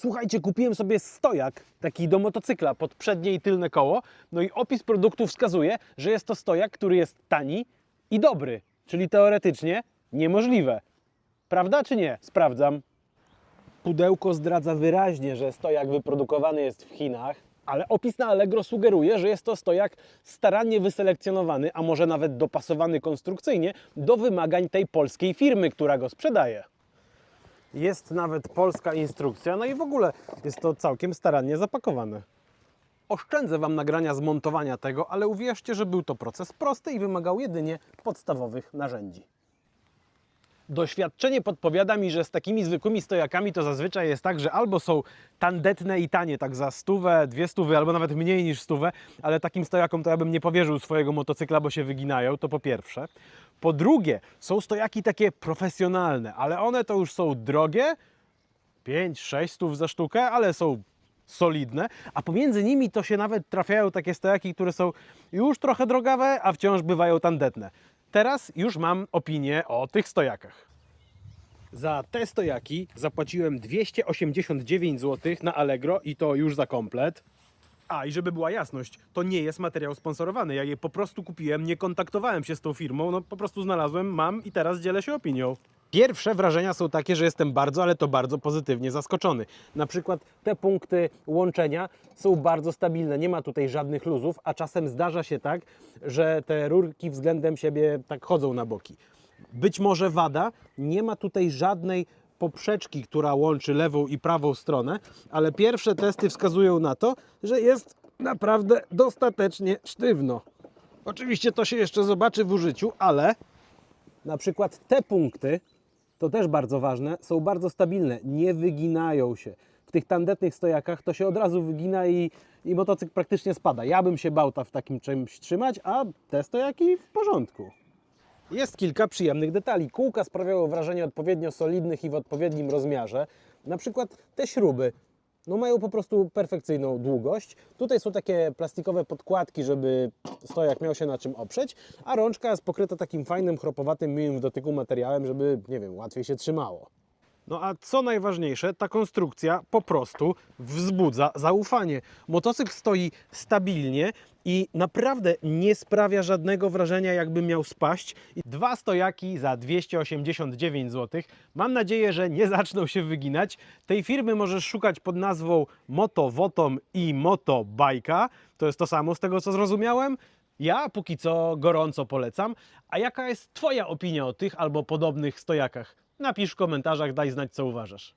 Słuchajcie, kupiłem sobie stojak, taki do motocykla, pod przednie i tylne koło. No i opis produktu wskazuje, że jest to stojak, który jest tani i dobry, czyli teoretycznie niemożliwe. Prawda czy nie? Sprawdzam. Pudełko zdradza wyraźnie, że stojak wyprodukowany jest w Chinach, ale opis na Allegro sugeruje, że jest to stojak starannie wyselekcjonowany, a może nawet dopasowany konstrukcyjnie do wymagań tej polskiej firmy, która go sprzedaje. Jest nawet polska instrukcja, no i w ogóle jest to całkiem starannie zapakowane. Oszczędzę Wam nagrania zmontowania tego, ale uwierzcie, że był to proces prosty i wymagał jedynie podstawowych narzędzi. Doświadczenie podpowiada mi, że z takimi zwykłymi stojakami to zazwyczaj jest tak, że albo są tandetne i tanie, tak za stówę, dwie stówy, albo nawet mniej niż stówę, ale takim stojakom to ja bym nie powierzył swojego motocykla, bo się wyginają, to po pierwsze. Po drugie, są stojaki takie profesjonalne, ale one to już są drogie, 5-6 stów za sztukę, ale są solidne, a pomiędzy nimi to się nawet trafiają takie stojaki, które są już trochę drogawe, a wciąż bywają tandetne. Teraz już mam opinię o tych stojakach. Za te stojaki zapłaciłem 289 zł na Allegro i to już za komplet. A i żeby była jasność, to nie jest materiał sponsorowany. Ja je po prostu kupiłem, nie kontaktowałem się z tą firmą, no po prostu znalazłem, mam i teraz dzielę się opinią. Pierwsze wrażenia są takie, że jestem bardzo, ale to bardzo pozytywnie zaskoczony. Na przykład te punkty łączenia są bardzo stabilne, nie ma tutaj żadnych luzów, a czasem zdarza się tak, że te rurki względem siebie tak chodzą na boki. Być może wada, nie ma tutaj żadnej poprzeczki, która łączy lewą i prawą stronę, ale pierwsze testy wskazują na to, że jest naprawdę dostatecznie sztywno. Oczywiście to się jeszcze zobaczy w użyciu, ale na przykład te punkty, to też bardzo ważne, są bardzo stabilne, nie wyginają się. W tych tandetnych stojakach to się od razu wygina i, i motocykl praktycznie spada. Ja bym się bał w takim czymś trzymać, a te stojaki w porządku. Jest kilka przyjemnych detali. Kółka sprawiają wrażenie odpowiednio solidnych i w odpowiednim rozmiarze. Na przykład te śruby no mają po prostu perfekcyjną długość. Tutaj są takie plastikowe podkładki, żeby stojak miał się na czym oprzeć, a rączka jest pokryta takim fajnym, chropowatym, miłym w dotyku materiałem, żeby, nie wiem, łatwiej się trzymało. No a co najważniejsze, ta konstrukcja po prostu wzbudza zaufanie. Motocykl stoi stabilnie i naprawdę nie sprawia żadnego wrażenia, jakby miał spaść. Dwa stojaki za 289 zł. Mam nadzieję, że nie zaczną się wyginać. Tej firmy możesz szukać pod nazwą Moto Wotom i Moto Bajka. To jest to samo z tego, co zrozumiałem. Ja póki co gorąco polecam. A jaka jest Twoja opinia o tych albo podobnych stojakach? Napisz w komentarzach, daj znać, co uważasz.